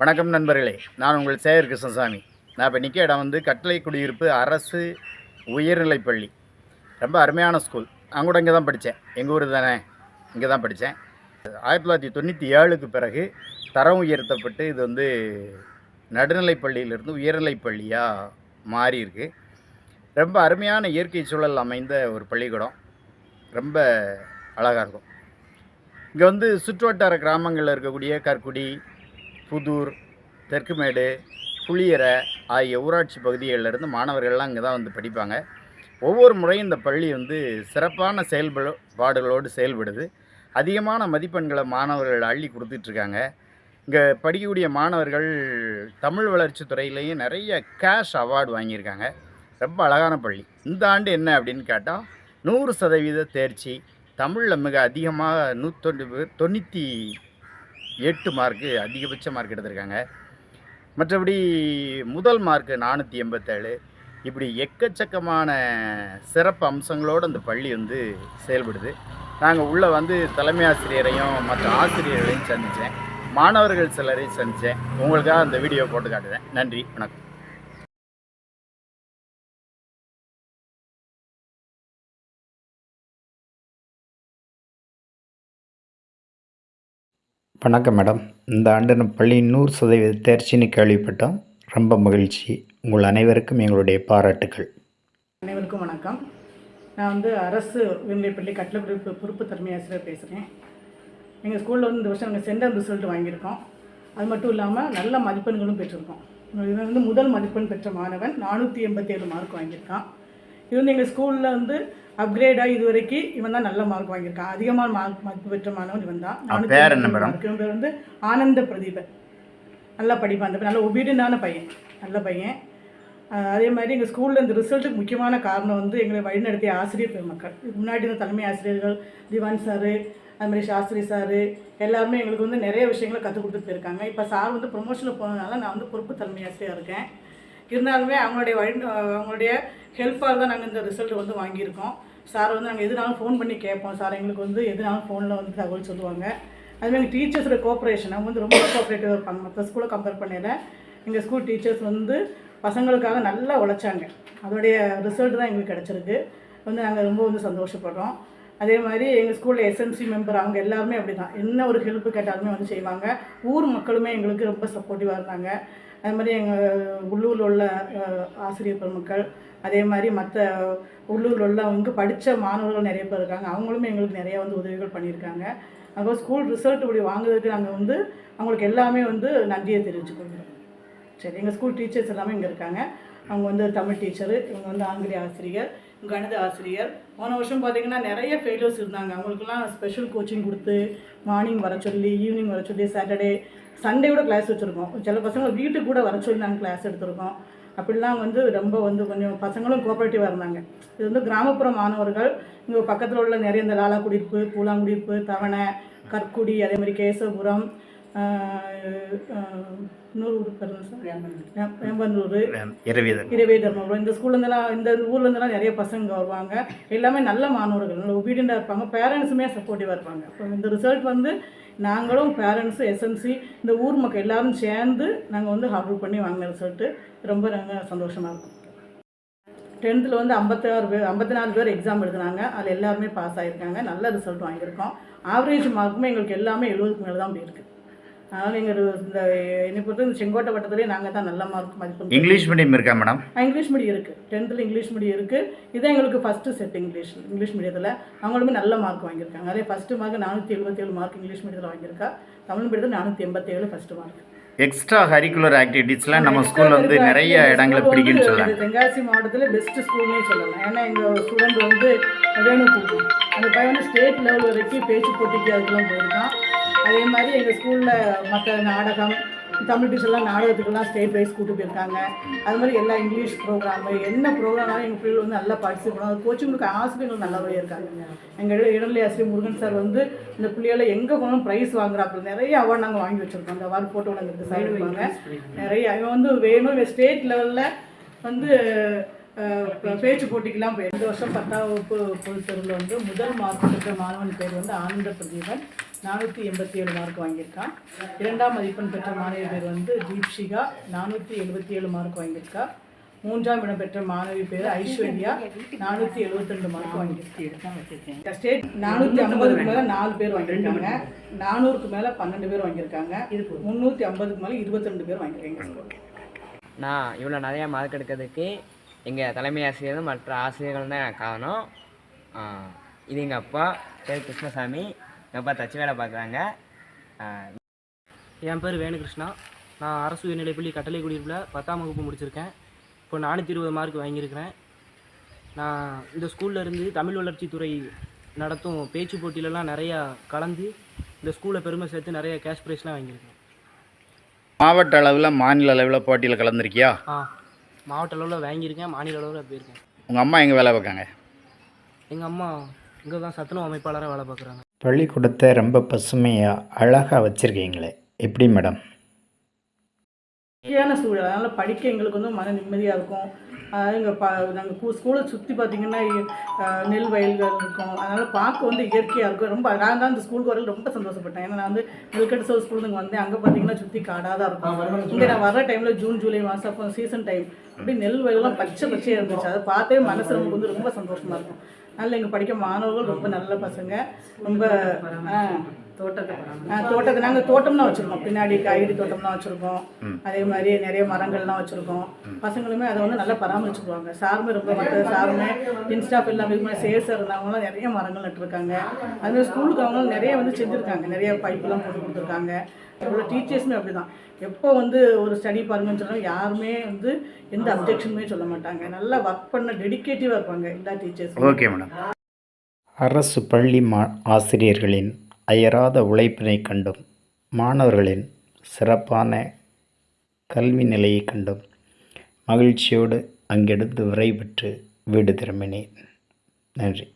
வணக்கம் நண்பர்களே. நான் உங்கள் சேகர் கிருஷ்ணசாமி. நான் இப்போ நிற்க இடம் வந்து கட்டளை குடியிருப்பு அரசு உயர்நிலைப்பள்ளி ரொம்ப அருமையான ஸ்கூல் நான் கூட இங்கே தான் படித்தேன் எங்கள் ஊர் தானே? இங்கே தான் படித்தேன் ஆயிரத்தி தொள்ளாயிரத்தி தொண்ணூற்றி ஏழுக்கு பிறகு தரம் உயர்த்தப்பட்டு இது வந்து நடுநிலைப்பள்ளியிலிருந்து உயர்நிலைப்பள்ளியாக மாறியிருக்கு. பள்ளியாக ரொம்ப அருமையான இயற்கை சூழல் அமைந்த ஒரு பள்ளிக்கூடம். ரொம்ப அழகாக இருக்கும். இங்கே வந்து சுற்றுவட்டார கிராமங்களில் இருக்கக்கூடிய கற்குடி புதூர் தெற்குமேடு புளியரை ஆகிய ஊராட்சி பகுதிகளிலிருந்து மாணவர்கள்லாம் இங்கே தான் வந்து படிப்பாங்க. ஒவ்வொரு முறையும் இந்த பள்ளி வந்து சிறப்பான செயல்பாடுகளோடு செயல்படுது. அதிகமான மதிப்பெண்களை மாணவர்கள் அள்ளி கொடுத்துட்ருக்காங்க. இங்கே படிக்கக்கூடிய மாணவர்கள் தமிழ் வளர்ச்சி துறையிலையும் நிறைய கேஷ் அவார்டு வாங்கியிருக்காங்க. ரொம்ப அழகான பள்ளி. இந்த ஆண்டு என்ன அப்படின்னு கேட்டால் நூறு சதவீத தேர்ச்சி தமிழில் மிக அதிகமாக நூற்றொன்று பேர் தொண்ணூற்றி எட்டு மார்க்கு அதிகபட்ச மார்க் எடுத்திருக்காங்க. மற்றபடி முதல் மார்க்கு நானூற்றி எண்பத்தேழு. இப்படி எக்கச்சக்கமான சிறப்பு அம்சங்களோடு அந்த பள்ளி வந்து செயல்படுது. நாங்கள் உள்ளே வந்து தலைமை ஆசிரியரையும் மற்ற ஆசிரியர்களையும் சந்தித்தேன் மாணவர்கள் சிலரையும் சந்தித்தேன் உங்களுக்காக அந்த வீடியோ போட்டு காட்டுறேன். நன்றி. வணக்கம். வணக்கம் மேடம். இந்த ஆண்டு பள்ளியின் நூறு சதவீத தேர்ச்சின்னு கேள்விப்பட்டோம். ரொம்ப மகிழ்ச்சி. உங்கள் அனைவருக்கும் எங்களுடைய பாராட்டுக்கள். அனைவருக்கும் வணக்கம். நான் வந்து அரசு உயர்நிலைப்பள்ளி கட்டளப்பிடிப்பு பொறுப்பு தலைமை ஆசிரியர் பேசுகிறேன் எங்கள் ஸ்கூலில் வந்து இந்த வருஷம் நாங்கள் சென்டர் ரிசல்ட் வாங்கியிருக்கோம். அது மட்டும் இல்லாமல் நல்ல மதிப்பெண்களும் பெற்றிருக்கோம். இது வந்து முதல் மதிப்பெண் பெற்ற மாணவன் நானூற்றி எண்பத்தி ஏழு மார்க் வாங்கியிருக்கான். இது வந்து எங்கள் ஸ்கூலில் வந்து அப்கிரேடாக இது வரைக்கும் இவன் தான் நல்ல மார்க் வாங்கியிருக்கான் அதிகமான மார்க் மதிப்பு பெற்ற மாணவன் இவன் தான். பேர் என்ன? இவன் பேர் வந்து ஆனந்த பிரதீபன். நல்லா படிப்பான். அந்த நல்ல ஒபீடியண்டான பையன். நல்ல பையன். அதே மாதிரி எங்கள் ஸ்கூலில் இந்த ரிசல்ட்டுக்கு முக்கியமான காரணம் வந்து எங்களை வழிநடத்திய ஆசிரியர் பெருமக்கள். இதுக்கு முன்னாடி இருந்த தலைமை ஆசிரியர்கள் திவான் சாரு அது மாதிரி சாஸ்திரி சாரு எல்லாருமே எங்களுக்கு வந்து நிறைய விஷயங்களை கற்றுக் கொடுத்துட்டு போயிருக்காங்க. இப்போ சார் வந்து ப்ரொமோஷனில் போனதுனால நான் வந்து பொறுப்பு தலைமை ஆசிரியராக இருக்கேன். இருந்தாலுமே அவங்களுடைய வழி அவங்களுடைய ஹெல்ப்பாக தான் நாங்கள் இந்த ரிசல்ட் வந்து வாங்கியிருக்கோம். சார் வந்து நாங்கள் எதுனாலும் ஃபோன் பண்ணி கேட்போம். சார் எங்களுக்கு வந்து எதுனாலும் ஃபோனில் வந்து தகவல் சொல்லுவாங்க. அதுமாதிரி எங்கள் டீச்சர்ஸோட கோஆப்ரேஷன் அவங்க வந்து ரொம்ப கோஆப்ரேட்டிவாக இருப்பாங்க. மற்ற ஸ்கூலை கம்பேர் பண்ணல எங்கள் ஸ்கூல் டீச்சர்ஸ் வந்து பசங்களுக்காக நல்லா உழைச்சாங்க. அதோடைய ரிசல்ட் தான் எங்களுக்கு கிடச்சிருக்கு. வந்து நாங்கள் ரொம்ப வந்து சந்தோஷப்படுறோம். அதே மாதிரி எங்கள் ஸ்கூலில் எஸ்எம்சி மெம்பர் அவங்க எல்லாருமே அப்படி தான் என்ன ஒரு ஹெல்ப் கேட்டாலுமே வந்து செய்வாங்க. ஊர் மக்களுமே எங்களுக்கு ரொம்ப சப்போர்ட்டிவாக இருந்தாங்க. அது மாதிரி எங்கள் உள்ளூரில் உள்ள ஆசிரியர் பெருமக்கள் அதே மாதிரி மற்ற உள்ளூரில் உள்ள இங்கே படித்த மாணவர்கள் நிறைய பேர் இருக்காங்க. அவங்களுமே எங்களுக்கு நிறைய வந்து உதவிகள் பண்ணியிருக்காங்க. அப்போ ஸ்கூல் ரிசல்ட் இப்படி வாங்குறதுக்கு நாங்கள் வந்து அவங்களுக்கு எல்லாமே வந்து நன்றியை தெரிவிச்சுக்கொள்கிறோம் சரி எங்கள் ஸ்கூல் டீச்சர்ஸ் எல்லாமே இங்கே இருக்காங்க. அவங்க வந்து தமிழ் டீச்சரு இவங்க வந்து ஆங்கில ஆசிரியர் கணித ஆசிரியர். போன வருஷம் பார்த்தீங்கன்னா நிறைய ஃபெயிலியர்ஸ் இருந்தாங்க. அவங்களுக்குலாம் ஸ்பெஷல் கோச்சிங் கொடுத்து மார்னிங் வர சொல்லி ஈவினிங் வர சொல்லி சாட்டர்டே சண்டே கூட கிளாஸ் வச்சுருக்கோம். சில பசங்க வீட்டுக்கு கூட வர சொல்லி நாங்கள் கிளாஸ் எடுத்திருக்கோம். அப்படிலாம் வந்து ரொம்ப வந்து கொஞ்சம் பசங்களும் கோஆப்ரேட்டிவாக இருந்தாங்க. இது வந்து கிராமப்புற மாணவர்கள் இங்கே பக்கத்தில் உள்ள நிறைய இந்த லாலா குடியிருப்பு பூலாங்குடியிருப்பு தவணை கற்குடி அதே மாதிரி கேசபுரம் இன்னொரு ஊர் பேர் வேம்பந்தூர் இரவிதன் இரவே தர்மபுரம் இந்த ஸ்கூல்லேருந்துலாம் இந்த ஊர்லேருந்துலாம் நிறைய பசங்க வருவாங்க. எல்லாமே நல்ல மாணவர்கள் நல்ல ஒபீடியண்டாக இருப்பாங்க. பேரண்ட்ஸுமே சப்போர்ட்டிவாக இருப்பாங்க. இப்போ இந்த ரிசல்ட் வந்து நாங்களும் பேரண்ட்ஸு எஸ்என்சி இந்த ஊர் மக்கள் எல்லாரும் சேர்ந்து நாங்கள் வந்து அப்ரூவ் பண்ணி வாங்கின சொல்லிட்டு ரொம்ப நாங்கள் சந்தோஷமாக இருக்கும். டென்த்தில் வந்து ஐம்பத்தாறு பேர் ஐம்பத்தி நாலு பேர் எக்ஸாம் எழுதுனாங்க. அதில் எல்லாருமே பாஸ் ஆகியிருக்காங்க நல்ல ரிசல்ட் வாங்கியிருக்கோம். ஆவரேஜ் மார்க்குமே எங்களுக்கு எல்லாமே எழுபதுக்கு மேலே தான் போயிருக்கு. அதனால் எங்கள் இந்த என்னை பொறுத்த இந்த செங்கோட்டை வட்டத்துலேயே நாங்கள் தான் நல்ல மார்க் மதிப்பெண் இங்கிலீஷ் மீடியம் இருக்கா மேடம் இங்கிலீஷ் மீடியம் இருக்குது டென்த்தில் இங்கிலீஷ் மீடியம் இருக்குது இதான் எங்களுக்கு ஃபஸ்ட்டு செட் இங்கிலீஷ் இங்கிலீஷ் மீடியத்தில் அவங்களுமே நல்ல மார்க் வாங்கியிருக்காங்க. அதே ஃபஸ்ட்டு மார்க் நானூற்றி எழுபத்தேழு மார்க் இங்கிலீஷ் மீடியத்தில் வாங்கியிருக்கா. தமிழ் மீடியத்தில் நானூற்றி எண்பத்தேழு ஃபஸ்ட்டு மார்க் எக்ஸ்ட்ரா கரிக்குலர் ஆக்டிவிட்டீஸ்லாம் நம்ம ஸ்கூல் வந்து நிறைய இடங்களை பிடிக்குன்னு சொல்லலாம் தென்காசி மாவட்டத்தில் பெஸ்ட் ஸ்கூல்னே சொல்லலாம். ஏன்னா எங்கள் ஸ்டூடெண்ட் வந்து வேணுக்கூட்டு அந்த பையன் வந்து ஸ்டேட் லெவல் வரைக்கும் பேச்சு போட்டிக்கு அதுக்கெல்லாம் போயிருக்கான். அதே மாதிரி எங்கள் ஸ்கூலில் மற்ற நாடகம் தமிழ் டீச்சர்லாம் நாடகத்துக்கெல்லாம் ஸ்டேட் வைஸ் கூட்டு போயிருக்காங்க அது மாதிரி எல்லா இங்கிலீஷ் ப்ரோக்ராமு என்ன ப்ரோக்ராம்னாலும் எங்கள் பிள்ளைகள் வந்து நல்லா பார்ட்டிசிபேட் பண்ணுவாங்க கோச்சிங் கொடுக்க ஆசிரியர்கள் நல்லபடியாக இருக்காங்க. எங்கள் இடைநிலை ஆசிரியர் முருகன் சார் வந்து இந்த பிள்ளைகளை எங்கே போனாலும் ப்ரைஸ் வாங்குறாப்புல. நிறைய அவார்டு நாங்கள் வாங்கி வச்சுருக்கோம். அந்த அவார்டு ஃபோட்டோவில் எங்களுக்கு சைடு வைப்பாங்க நிறைய இவன் வந்து வேணும் ஸ்டேட் லெவலில் வந்து பேச்சு போட்டிக்கெல்லாம் போய் இந்த வருஷம் பத்தாம் வகுப்பு பொதுத் தேர்வில் வந்து முதல் மார்க் பெற்ற மாணவன் பேர் வந்து ஆனந்த பிரதீபன். நானூற்றி எண்பத்தி ஏழு மார்க் வாங்கியிருக்கான். இரண்டாம் மதிப்பெண் பெற்ற மாணவி பேர் வந்து தீப்ஷிகா. நானூற்றி எழுபத்தி ஏழு மார்க் வாங்கியிருக்கா. மூன்றாம் இடம் பெற்ற மாணவி பேர் ஐஸ்வர்யா. நானூற்றி எழுபத்தி மார்க் வாங்கியிருக்கேன் ஸ்டேட் நானூற்றி ஐம்பதுக்கு மேலே நாலு பேர் வாங்கியிருக்காங்க. நானூறுக்கு மேலே பன்னெண்டு பேர் வாங்கியிருக்காங்க. முந்நூற்றி ஐம்பதுக்கு மேலே இருபத்தி ரெண்டு பேர் வாங்கியிருக்காங்க. நான் இவ்வளோ நிறையா மார்க் எடுக்கிறதுக்கு எங்கள் தலைமை ஆசிரியரும் மற்ற ஆசிரியர்கள் தான் காரணம். இது எங்கள் அப்பா பேர் கிருஷ்ணசாமி. எங்கள் அப்பா தச்சு வேலை பார்க்குறாங்க. என் பேர் வேணுகிருஷ்ணா. நான் அரசு உயர்நிலைப்பள்ளி கட்டளை குடியிருப்பில் பத்தாம் வகுப்பு முடிச்சிருக்கேன். இப்போ நானூற்றி இருபது மார்க் வாங்கியிருக்கிறேன். நான் இந்த ஸ்கூல்ல இருந்து தமிழ் வளர்ச்சித்துறை நடத்தும் பேச்சு போட்டியிலலாம் நிறையா கலந்து இந்த ஸ்கூலை பெருமை சேர்த்து நிறைய கேஷ் ப்ரைஸ்லாம் வாங்கியிருக்கேன். மாவட்ட அளவில் மாநில அளவில் போட்டியில் கலந்துருக்கியா? ஆ. மாவட்ட அளவில் வாங்கியிருக்கேன் மாநில அளவில் போயிருக்கேன் உங்கள் அம்மா எங்கே வேலை பார்க்காங்க? எங்கள் அம்மா இங்கே தான் சத்துணவு அமைப்பாளராக வேலை பார்க்குறாங்க. பள்ளிக்கூடத்தை ரொம்ப பசுமையாக அழகாக வச்சுருக்கீங்களே. எப்படி மேடம்? இயற்கையான சூழல். அதனால் படிக்க எங்களுக்கு வந்து மன நிம்மதியாக இருக்கும். அதாவது இங்கே ப நாங்கள் ஸ்கூலை சுற்றி பார்த்தீங்கன்னா நெல் வயல்கள் இருக்கும். அதனால் பார்க்க வந்து இயற்கையாக இருக்கும். ரொம்ப நான் தான் இந்த ஸ்கூலுக்கு வரல ரொம்ப சந்தோஷப்பட்டேன். ஏன்னா நான் வந்து நெல்கட்டு சோர் ஸ்கூலுக்கு இங்கே வந்தேன். அங்கே பார்த்தீங்கன்னா சுற்றி காடாக தான் இருக்கும். இங்கே நான் வர டைமில் ஜூன் ஜூலை மாதம் அப்போ சீசன் டைம் அப்படி நெல் வயல்லாம் பச்சை பச்சையாக இருந்துச்சு. அதை பார்த்தே மனசு நமக்கு வந்து ரொம்ப சந்தோஷமாக இருக்கும். அதனால் இங்கே படிக்க மாணவர்கள் ரொம்ப நல்ல பசங்க. ரொம்ப ஆ, தோட்டத்தை நாங்கள் தோட்டம்லாம் வச்சுருக்கோம். பின்னாடி காய்கறி தோட்டம்லாம் வச்சுருக்கோம். அதே மாதிரி நிறைய மரங்கள்லாம் வச்சுருக்கோம். பசங்களுமே அதை வந்து நல்லா பராமரிச்சுக்குவாங்க. சாருமே ரொம்ப மற்ற சாருமே இன்ஸ்டாப் எல்லாமே சேல்ஸாக இருந்தவங்களாம் நிறைய மரங்கள் நட்டுருக்காங்க. அது மாதிரி ஸ்கூலுக்கு அவங்களும் நிறைய வந்து செஞ்சுருக்காங்க. நிறைய பைப்பெல்லாம் போட்டு கொடுத்துருக்காங்க. இவ்வளோ டீச்சர்ஸுமே அப்படி தான் எப்போ வந்து ஒரு ஸ்டடி பாருங்கன்னு சொன்னாலும் யாருமே வந்து எந்த அப்ஜெக்ஷனுமே சொல்ல மாட்டாங்க. நல்லா ஒர்க் பண்ண டெடிகேட்டிவாக இருப்பாங்க எல்லா டீச்சர்ஸும். Okay madam. அரசு பள்ளி மா ஆசிரியர்களின் அயராத உழைப்பினை கண்டும் மாணவர்களின் சிறப்பான கல்வி நிலையை கண்டும் மகிழ்ச்சியோடு அங்கிருந்து விரைபெற்று வீடு திரும்பினேன். நன்றி.